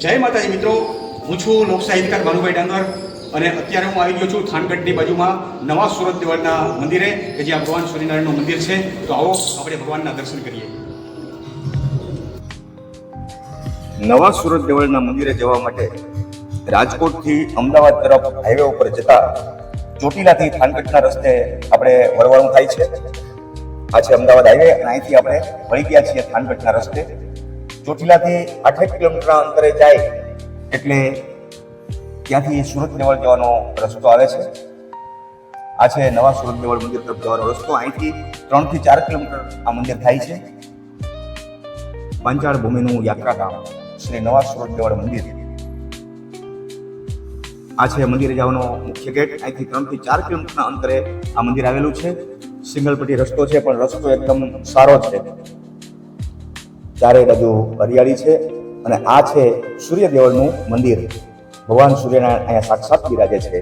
જય માતાજી મિત્રો. હું છું લોક ભાનુભાઈ ડાંગર અને અત્યારે હું આવી ગયો છું થાનગઢની બાજુમાં નવા સુરત દેવળના મંદિરે, કે જ્યાં ભગવાન સૂર્યનારાયણનું મંદિર છે. તો આવો આપણે ભગવાનના દર્શન કરીએ. નવા સુરત દેવળના મંદિરે જવા માટે રાજકોટથી અમદાવાદ તરફ હાઈવે ઉપર જતા ચોટીલાથી થાનગઢના રસ્તે આપણે વળવાનું થાય છે. આ છે અમદાવાદ હાઈવે અને અહીંથી આપણે વળી ગયા છીએ થાનગઢના રસ્તે. ચોટીલાથી આઠેક કિલોમીટરના અંતરે જાય એટલે ત્યાંથી સુરત દેવળ જવાનો રસ્તો આવે છે. આ છે નવા સુરત દેવળ મંદિર તરફ જવાનો રસ્તો. અહીંથી ત્રણથી ચાર કિલોમીટર આ મંદિર થાય છે. પાંચાળ ભૂમિનું યાત્રાધામ શ્રી નવા સુરત દેવળ મંદિર. આ છે મંદિરે જવાનો મુખ્ય ગેટ. અહીંથી ત્રણથી ચાર કિલોમીટરના અંતરે આ મંદિર આવેલું છે. સિંગલ પટ્ટી રસ્તો છે, પણ રસ્તો એકદમ સારો છે. ચારે બાજુ હરિયાળી છે અને આ છે સૂર્યદેવળનું મંદિર. ભગવાન સૂર્યનારાયણ અહીંયા સાક્ષાત બિરાજે છે.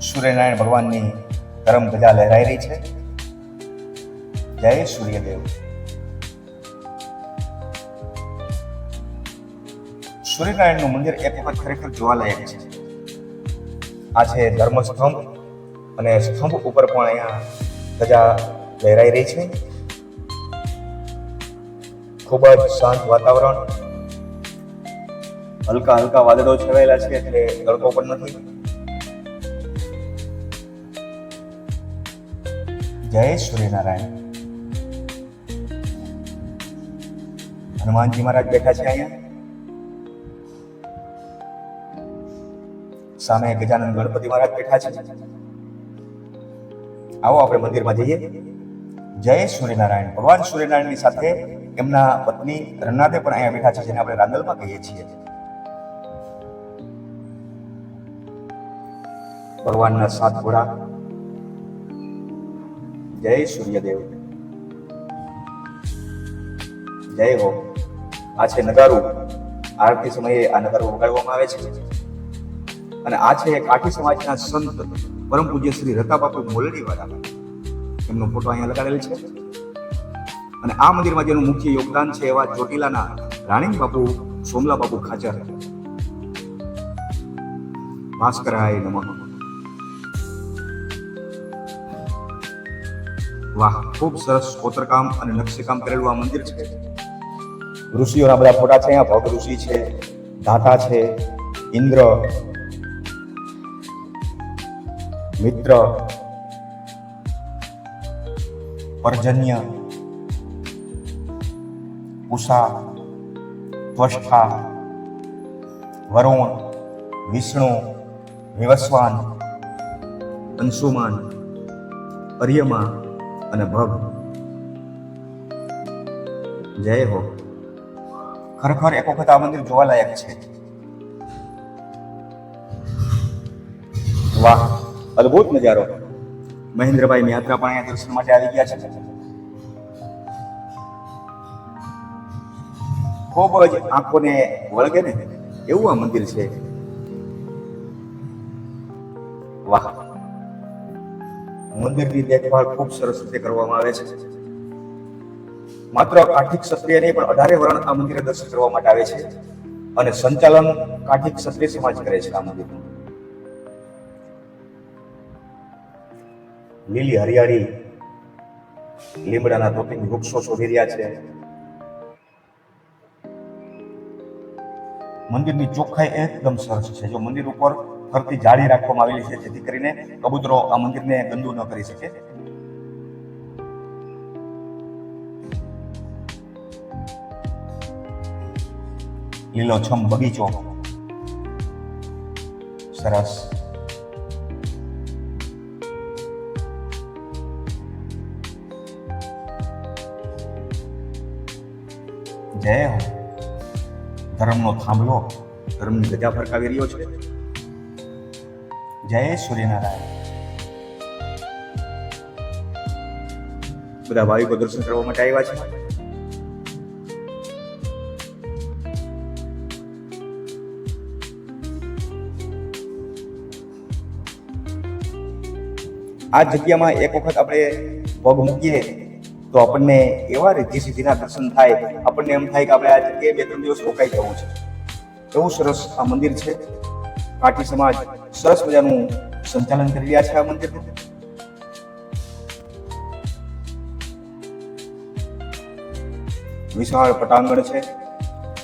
સૂર્યનારાયણ ભગવાનની ધરમ ધજા લહેરાઈ રહી છે. જય સૂર્યદેવ. સૂર્યનારાયણનું મંદિર એક વખત ખરેખર જોવાલાયક છે. આ છે ધર્મસ્તંભ અને સ્તંભ ઉપર પણ અહીંયા ધજા લહેરાઈ રહી છે. ખૂબ જ શાંત વાતાવરણ. હલકા હલકા વાદળો છવાયેલા છે એટલે તડકો પણ નથી. જય સૂર્યનારાયણ. હનુમાનજી મહારાજ બેઠા છે અહીંયા. સામે ગજાનંદ ગણપતિ મહારાજ બેઠા છે. આવો આપણે મંદિરમાં જઈએ. જય સૂર્યનારાયણ. ભગવાન સૂર્યનારાયણની સાથે એમના પત્ની રન્નાદે પણ અહીંયા બેઠા છે, જેને આપણે રાંદલમાં કહીએ છીએ. ભગવાનના સાત ઘોડા. જય સૂર્યદેવ. જય હો. આ છે નગારું. આરતી સમયે આ નગારું વગાડવામાં આવે છે. અને આ છે કાઠી સમાજના સંત પરમ પૂજ્ય શ્રી રતાબાપુ મોલડી વાળા એમનો ફોટો અહીંયા લગાડેલ છે. અને આ મંદિરમાં જેનું મુખ્ય યોગદાન છે એવા ચોટીલાના રાણીંગ બાપુ, સોમલા બાપુ ખાચર. ભાસ્કરાય નમઃ. વાહ, ખૂબ સરસ કોતરકામ અને નકશીકામ કરેલું આ મંદિર છે. ઋષિઓના બધા ફોટા છે, અહીંયા ભગ ઋષિ છે, દાતા છે, ઇન્દ્ર, મિત્ર પર્જન્ય ઉષા, ત્વષ્ઠા, વરુણ, વિષ્ણુ, વિવસ્વાન, અંશુમાન, અર્યમા અને ભગ. જય હો. ખરેખર એક વખત આ મંદિર જોવાલાયક છે. વાહ, અદ્ભુત નજારો. મહેન્દ્રભાઈ યાત્રા પણ અહીંયા દર્શન માટે આવી ગયા છે. ખૂબ જ આંખોને વળગે ને એવું આ મંદિર છે. વાહ. મંદિરની દેખભાળ ખૂબ સરસ રીતે કરવામાં આવે છે. માત્ર કાઠી ક્ષત્રિય નહીં, પણ અઢારે વર્ણ આ મંદિરે દર્શન કરવા માટે આવે છે. અને સંચાલન કાઠી ક્ષત્રિય સમાજ કરે છે આ મંદિરનું. લીલી હરિયાળી લીમડાના તોપિંગ વૃક્ષો શોભી રહ્યા છે. મંદિરની ચોખ્ખાઈ એકદમ સરસ છે. જો મંદિર ઉપર ફરતી જાળી રાખવામાં આવેલી છે, જેથી કરીને કબૂતરો આ મંદિરને ગંદુ ન કરી શકે. લીલોછમ બગીચો. સરસ. જય હો. ધર્મનો થાંભલો ધર્મની ગજા ફરકાવી રહ્યો છે. જય સૂર્યનારાયણ. બધા ભાવિકો દર્શન કરવા માટે આવ્યા છે. આ જગ્યામાં એક વખત આપણે પગ મૂકીએ તો આપણને એવા રીતિ સિદ્ધિના દર્શન થાય. આપણને એમ થાય કે આપણે આ જગ્યાએ બે, ત્રણ દિવસ રોકાઈ જવું છે. એવું સરસ આ મંદિર છે. કાઠી સમાજ સરસ મજાનું સંચાલન કરી રહ્યા છે આ મંદિરનું વિશાળ પટાંગણ છે.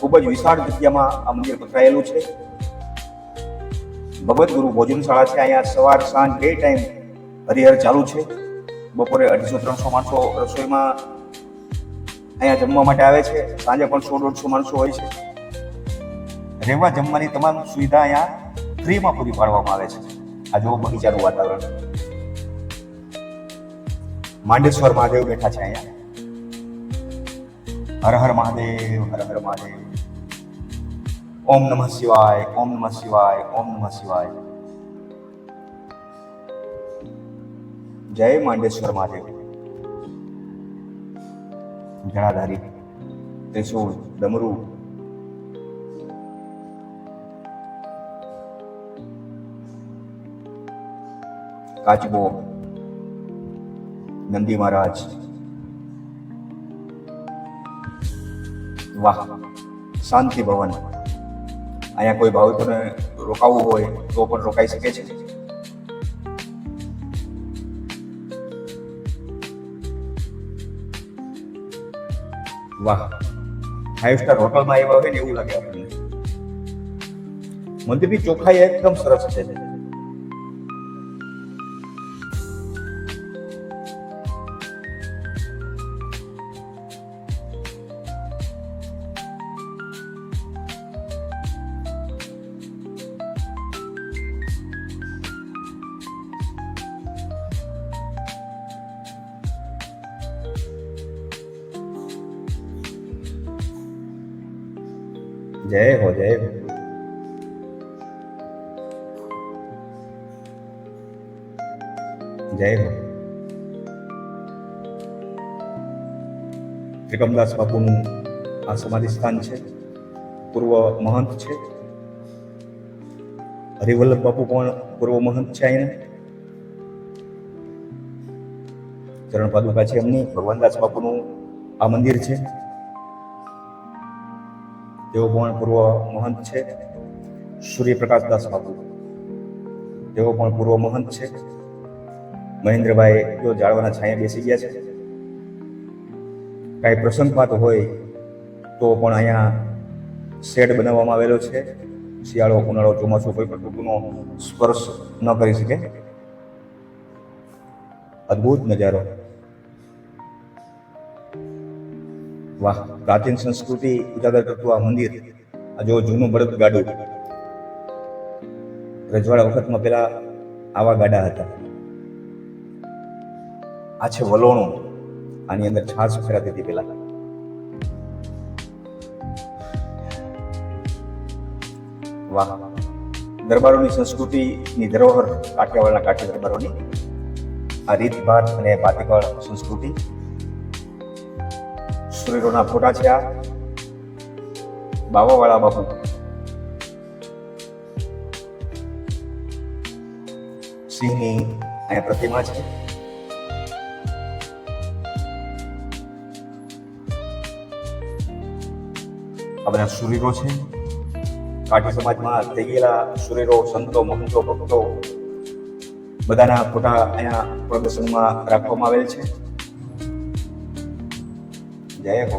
ખૂબ જ વિશાળ જગ્યામાં આ મંદિર પથરાયેલું છે. ભગવત ગુરુ ભોજનશાળા છે. અહીંયા સવાર સાંજ બે ટાઈમ હરિહર ચાલુ છે. બપોરે અઢીસો, ત્રણસો માણસો રસોઈમાં અહીંયા જમવા માટે આવે છે. સાંજે પણ સો, દોઢસો માણસો હોય છે. રહેવા જમવાની તમામ સુવિધા અહીંયા ફ્રીમાં પૂરી પાડવામાં આવે છે. આ જો બગીચાનું વાતાવરણ. માંડેશ્વર મહાદેવ બેઠા છે અહીંયા. હર હર મહાદેવ, હર હર મહાદેવ. ઓમ નમઃ શિવાય, ઓમ નમઃ શિવાય, ઓમ નમઃ શિવાય. જય માંડેશ્વર મહાદેવ. જણાધારી ત્રિશુળ ડમરુ. કાચબો. નંદી મહારાજ. વાહ, શાંતિ ભવન. અહીંયા કોઈ ભાવિકોને રોકાવું હોય તો પણ રોકાઈ શકે છે? વાહ. ફાઈવ સ્ટાર હોટલમાં આવ્યા હોય ને એવું લાગે આપણને. મંદિરની ચોખાઈ એકદમ સરસ છે. જય હો જય હો. જય હો. ત્રિકમદાસ બાપુનું આ સમાધિ સ્થાન છે. પૂર્વ મહંત છે. હરિવલ્લભ બાપુ પણ પૂર્વ મહંત છે અહીંયા ચરણ પાદુકા છે એમની. ભગવાનદાસ બાપુનું આ મંદિર છે. તેઓ પણ પૂર્વ મહંત છે, સૂર્યપ્રકાશ દાસ બાપુ. તેઓ પણ પૂર્વ મહંત છે. મહેન્દ્રભાઈ જો જાળવાના છાંયા બેસી ગયા છે. કાંઈ પ્રસંગપાત હોય તો પણ અહીંયા શેડ બનાવવામાં આવેલો છે. શિયાળો, ઉનાળો, ચોમાસું કોઈ પણ ઋતુનો સ્પર્શ ન કરી શકે. અદ્ભુત નજારો. વાહ, પ્રાચીન સંસ્કૃતિ ઉજાગર કરતું આ મંદિર, આ જો જૂનું બળદ ગાડું. રજવાડા વખતમાં પેલા આવા ગાડા હતા. આ છે વલોણું, આની અંદર છાશ ફેરાતી હતી પેલા. વાહ, દરબારોની સંસ્કૃતિની ધરોહર કાઠિયાવાડના કાઠી દરબારોની આ રીતભાત અને પાતિકળ સંસ્કૃતિ. સુરેરોના ફોટા છે આ. બાવાવાળા બાપુ. સિંહની અહીંયા પ્રતિમા છે. આ બધા સુરીરો છે. કાઠી સમાજમાં થઈ ગયેલા સુરેરો સંતો, મહંતો, ભક્તો બધાના ફોટા અહીંયા પ્રદર્શનમાં રાખવામાં આવેલ છે. જય હો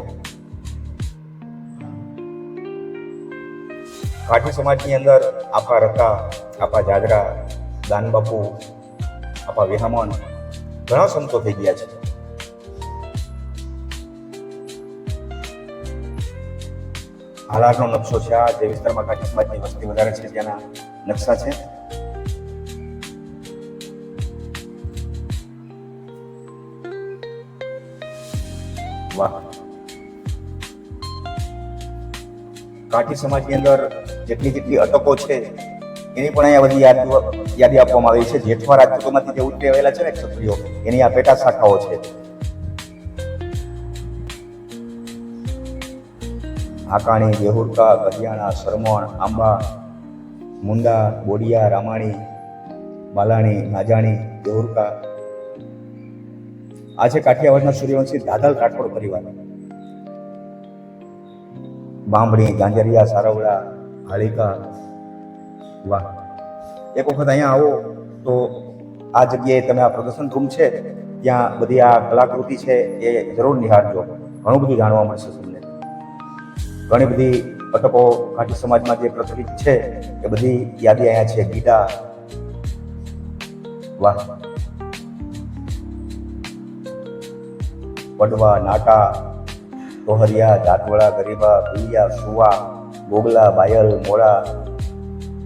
કાઠી સમાજની અંદર આપા રતા આપા જાગરા દાનબાપુ આપા વિહામણ ઘણા સંતો થઈ ગયા છે. હાલારનો નકશો છે આ જે વિસ્તારમાં કાઠી સમાજની વસ્તી વધારે છે ત્યાંના નકશા છે. કાઠી સમાજની અંદર જેટલી જેટલી અટકો છે, એની પણ અહીંયા બધી યાદી યાદી આપવામાં આવી છે. જેઠવા રાજપૂતોમાંથી જે ઉતરી આવેલા છે ને ક્ષત્રિયો એની આ પેટા શાખાઓ છે. આકાણી દેહુરકા કરિયાણા સરમણ આંબા, મુંડા, બોડિયા, રામાણી, બાલાણી, નાજાણી દેહુરકા આજે કાઠિયાવાડના સૂર્યવંશી દાદલ રાઠોડ પરિવાર. બાંભણી, ગાંજરિયા, સારવડા, હાળીકા. વાહ. એક વખત અહીંયા આવો તો આ જગ્યાએ તમે આ પ્રદર્શન રૂમ છે, ત્યાં બધી આ કલાકૃતિ છે એ જરૂર નિહાળજો. ઘણું બધું જાણવા મળશે તમને. ઘણી બધી અટકો કાઠી સમાજમાં જે પ્રચલિત છે, એ બધી યાદી અહીંયા છે. ગીતા. વાહ. પડવા નાટા ટોહરિયા જાટવડા, ગરીબા ભૂલિયા સુવા ગોગલા બાયલ મોડા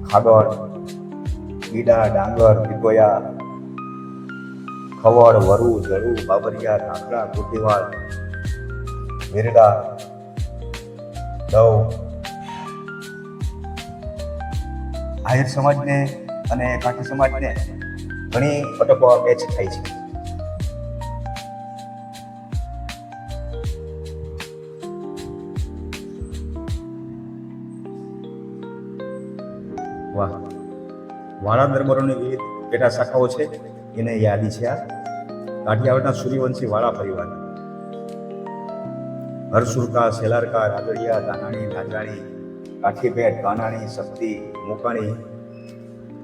ખાગર ગીડા ડાંગર પીકોયા ખવડ, વરુ જળુ બાબરિયા કાંકરા કોટીવાળ, વિરડા, દવ. આહિર સમાજને અને કાઠી સમાજને ઘણી અટકો મેચ થાય છે. વાળા દરબારોની વિવિધ પેટા શાખાઓ છે, એને યાદી છે આ. કાઠિયાવાડના સૂર્યવંશી વાળા પરિવાર. હરસુરકા, સેલારકા રાગડિયા દાનાણી નાગરાણી કાઠીપેટ કાનાણી શક્તિ, મુકાણી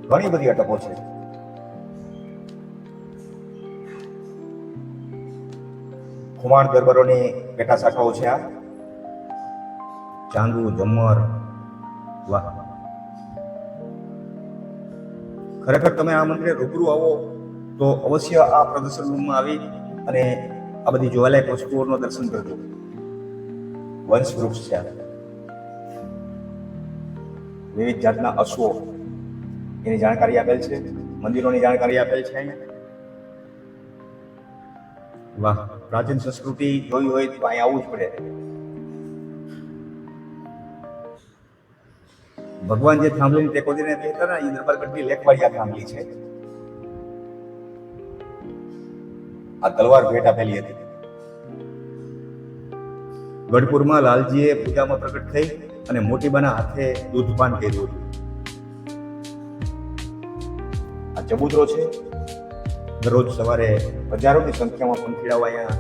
ઘણી બધી અટકો છે. કુમાર દરબારોની પેટા શાખાઓ છે આ. ચાંદુ, જમર, વાહ. ખરેખર તમે આ મંદિરે રૂબરૂ આવો તો અવશ્ય આ પ્રદર્શન રૂમમાં આવી અને આ બધી જોવાલાયક વસ્તુઓનું દર્શન કરજો. વંશ વૃક્ષ છે વિવિધ જાતના અશ્વો એની જાણકારી આપેલ છે. મંદિરોની જાણકારી આપેલ છે વાહ, પ્રાચીન સંસ્કૃતિ જોઈ હોય તો અહીંયા આવવું જ પડે. ભગવાન જે થાંભલીને ટેકો દઈને બેઠા ને એ દરબારગઢની લેખવાડિયા થાંભલી છે. આ તલવાર ભેટ આપેલી હતી. ગઢપુરમાં લાલજીએ પૂજામાં પ્રગટ થઈ અને મોટીબાના હાથે દૂધપાન કર્યું. હતું આ ચબૂતરો છે. દરરોજ સવારે હજારોની સંખ્યામાં પંખીડાઓ અહીંયા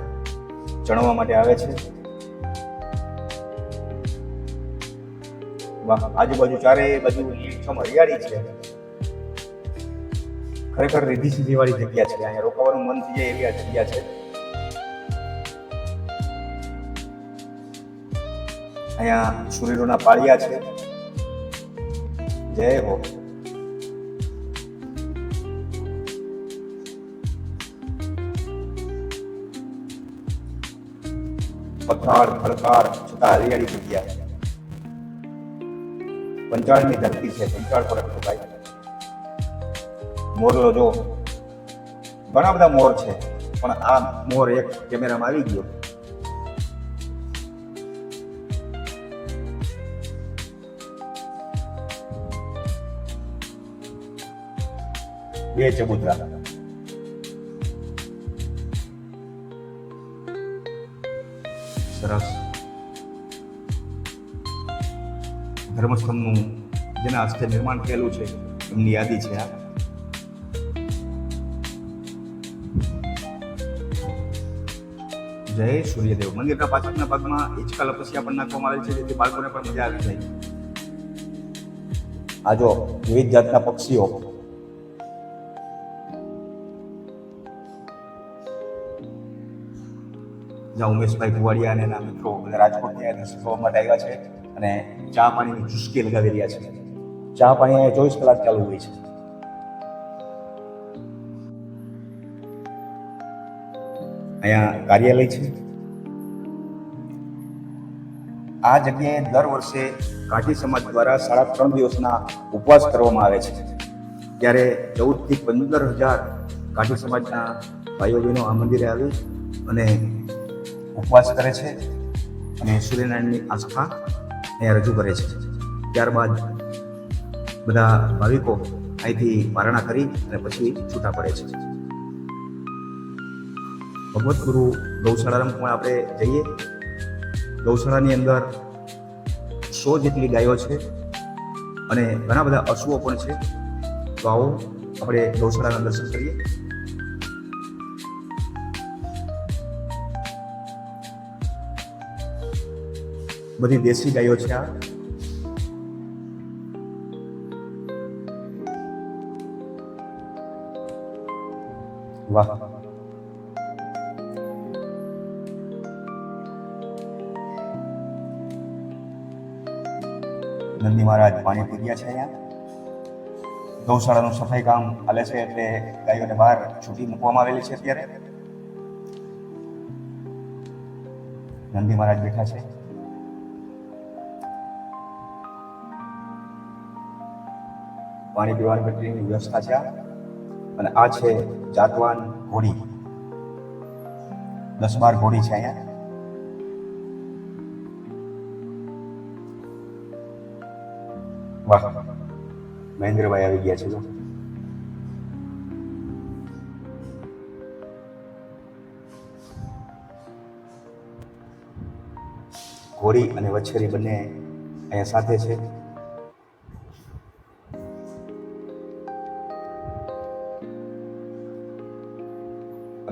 ચણવા માટે આવે છે. આજુબાજુ ચારે બાજુ લીલછમ હરિયાળી છે. ખરેખર રીધી સીધી વાળી જગ્યા છે. અહીંયા રોકાવાનું મન થઈ જાય એવી આ જગ્યા છે. અહીંયા સૂર્યના પાળિયા છે. જય હો. પથાર ખડકાર છતાં હરિયાળી જગ્યા. પંચાળની ધરતી છે પંચાળ પર ભાઈ. મોરલો જો, ઘણા બધા મોર છે, પણ આ મોર એક કેમેરામાં આવી ગયો. બે ચબૂતરા. સરસ. ધર્મસ્થળનું જેના હસ્તે નિર્માણ થયેલું છે, એમની યાદી છે આ. જય સૂર્યદેવ. મંદિરના પાછળના ભાગમાં હિંચકા લપસિયા પણ નાખવામાં આવેલ છે, જેથી બાળકોને પણ મજા આવી જાય. આ જો વિવિધ જાતના પક્ષીઓ. જ્યાં ઉમેશભાઈ કુવાડિયા અને એના મિત્રો બધા રાજકોટથી અહીંયા દર્શન માટે આવ્યા છે. અને ચા પાણીની ચુસ્કી લગાવી રહ્યા છે. ચા પાણી અહીંયા ચોવીસ કલાક ચાલુ હોય છે. અહીંયા કાર્યાલય છે. આ જગ્યાએ દર વર્ષે કાઠી સમાજ દ્વારા સાડા ત્રણ દિવસના ઉપવાસ કરવામાં આવે છે. ત્યારે ચૌદથી પંદર હજાર કાઠી સમાજના ભાઈઓ બહેનો આ મંદિરે આવી અને ઉપવાસ કરે છે અને સૂર્યનારાયણની આસ્થા અહીંયા રજૂ કરે છે. ત્યારબાદ બધા ભાવિકો અહીંથી પારણા કરી અને પછી છૂટા પડે છે. ભગવત ગુરુ ગૌશાળામાં પણ આપણે જઈએ. ગૌશાળાની અંદર સો જેટલી ગાયો છે અને ઘણા બધા અશુઓ પણ છે. તો આવો આપણે ગૌશાળાના દર્શન કરીએ. બધી દેશી ગાયો છે આ. વાહ. નંદી મહારાજ પાણી પી ગયા છે અહીંયા. ગૌશાળાનું સફાઈ કામ હાલે છે એટલે ગાયોને બહાર છૂટી મૂકવામાં આવેલી છે અત્યારે. નંદી મહારાજ બેઠા છે. પાણી પીવાની પ્રક્રિયાની વ્યવસ્થા છે. અને આ છે જાતવાન ઘોડી દસ બાર ઘોડી છે અહીંયા. વાહ. મહેન્દ્રભાઈ આવી ગયા છે જો. ઘોડી અને વછેરી બંને અહીંયા સાથે છે.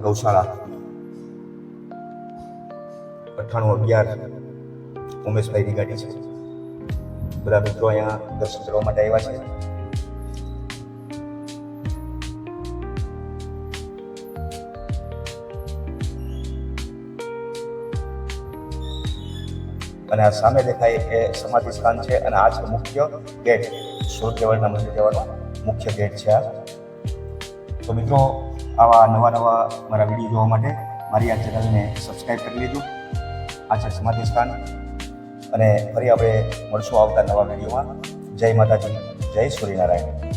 ગૌશાળા. અઠ્ઠાણું અગિયાર ઉમેશભાઈની ગાડી છે. બધા મિત્રો અહીંયા દર્શન કરવા માટે આવ્યા છે. અને આ સામે દેખાય એ સમાધિ સ્થાન છે અને આ છે મુખ્ય ગેટ. સુરત લેવલના મંદિર જવાનો મુખ્ય ગેટ છે આ. તો મિત્રો આવા નવા નવા મારા વીડિયો જોવા માટે મારી આ ચેનલને સબસ્ક્રાઈબ કરી લીધું આ છે સમાધિ સ્થાન. અને ફરી આપણે મળશું આવતા નવા વિડીયોમાં. જય માતાજી. જય સૂર્યનારાયણ.